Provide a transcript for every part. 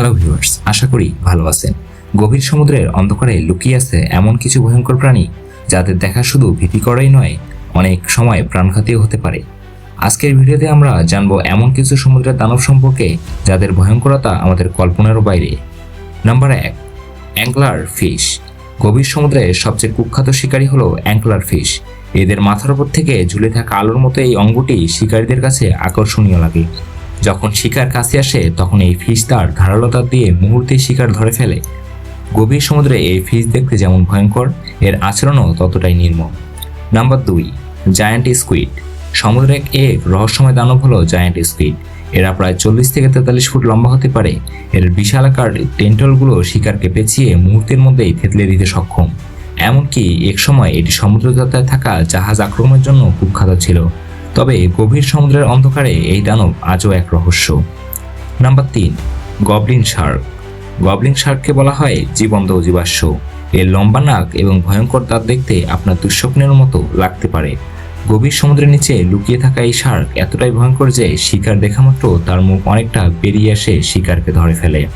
Hello viewers আশা করি ভালো আছেন। গভীর সমুদ্রের অন্ধকারে লুকিয়ে আছে এমন কিছু ভয়ঙ্কর প্রাণী, যাদের দেখা শুধু ভীতি করাই নয়, অনেক সময় প্রাণঘাতীও হতে পারে। আজকের ভিডিওতে আমরা জানব এমন কিছু সমুদ্রের দানব সম্পর্কে, যাদের ভয়ঙ্করতা আমাদের কল্পনারও বাইরে। নাম্বার এক অ্যাঙ্কলার ফিশ গভীর সমুদ্রে সবচেয়ে কুখ্যাত শিকারী হলো অ্যাঙ্কলার ফিশ এদের মাথার উপর থেকে ঝুলে থাকা আলোর মতো এই অঙ্গটি শিকারীদের কাছে আকর্ষণীয় লাগে। যখন শিকার কাছে আসে, তখন এই ফিশ তার ধারালতা দিয়ে মুহূর্তে শিকার ধরে ফেলে। গভীর সমুদ্রে এই ফিশ দেখতে যেমন ভয়ঙ্কর, এর আচরণও ততটাই নির্মম। নাম্বার দুই, জায়ান্ট স্কুইড। সমুদ্রের এক রহস্যময় দানব হলো জায়ান্ট স্কুইড। এরা প্রায় চল্লিশ থেকে তেতাল্লিশ ফুট লম্বা হতে পারে। এর বিশাল আকার টেন্টলগুলো শিকারকে পেঁচিয়ে মুহূর্তের মধ্যেই থেতলে দিতে সক্ষম। এমনকি এক সময় এটি সমুদ্র যাত্রায় থাকা জাহাজ আক্রমণের জন্য কুখ্যাত ছিল। তবে গভীর সমুদ্রের অন্ধকারে এই দানব আজও এক রহস্য। নাম্বার তিন, গবলিন শার্ক। গবলিন শার্ককে বলা হয় জীবন্ত জীবাশ্ম। এর লম্বা নাক এবং ভয়ঙ্কর দাঁত দেখতে আপনার দুঃস্বপ্নের মতো লাগতে পারে। গভীর সমুদ্রের নিচে লুকিয়ে থাকা এই শার্ক এতটাই ভয়ঙ্কর যে শিকার দেখা মাত্র তার মুখ অনেকটা বেরিয়ে এসে শিকারকে ধরে ফেলে।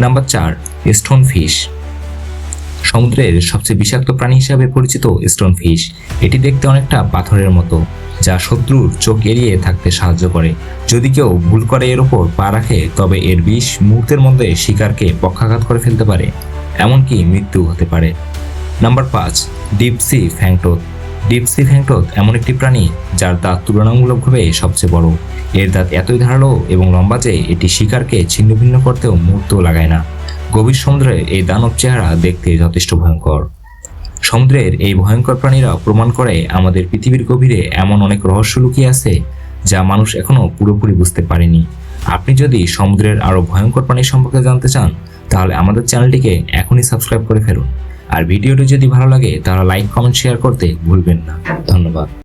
নাম্বার চার স্টোন ফিশ সমুদ্রের সবচেয়ে বিষাক্ত প্রাণী হিসাবে পরিচিত স্টোন ফিশ এটি দেখতে অনেকটা পাথরের মতো, যা শত্রুর চোখ এড়িয়ে থাকতে সাহায্য করে। যদি কেউ ভুল করে এর ওপর পা রাখে, তবে এর বিষ মুহূর্তের মধ্যে শিকারকে পক্ষাঘাত করে ফেলতে পারে। এমনকি মৃত্যু হতে পারে। নাম্বার পাঁচ ডিপসি ফ্যাংটোথ ডিপসি ফ্যাংটোথ এমন একটি প্রাণী, যার দাঁত তুলনামূলকভাবে সবচেয়ে বড়। এর দাঁত এতই ধারালো এবং লম্বা যে, এটি শিকারকে ছিন্নভিন্ন করতেও মুহূর্তও লাগায় না। গভীর সমুদ্রে এই দানব চেহারা দেখতে যথেষ্ট ভয়ঙ্কর। সমুদ্রের এই ভয়ঙ্কর প্রাণীরা প্রমাণ করে আমাদের পৃথিবীর গভীরে এমন অনেক রহস্য লুকিয়ে আছে যা মানুষ এখনও পুরোপুরি বুঝতে পারেনি। আপনি যদি সমুদ্রের আরও ভয়ঙ্কর প্রাণী সম্পর্কে জানতে চান, তাহলে আমাদের চ্যানেলটিকে এখনই সাবস্ক্রাইব করে ফেলুন। আর ভিডিওটি যদি ভালো লাগে, তাহলে লাইক, কমেন্ট, শেয়ার করতে ভুলবেন না। ধন্যবাদ।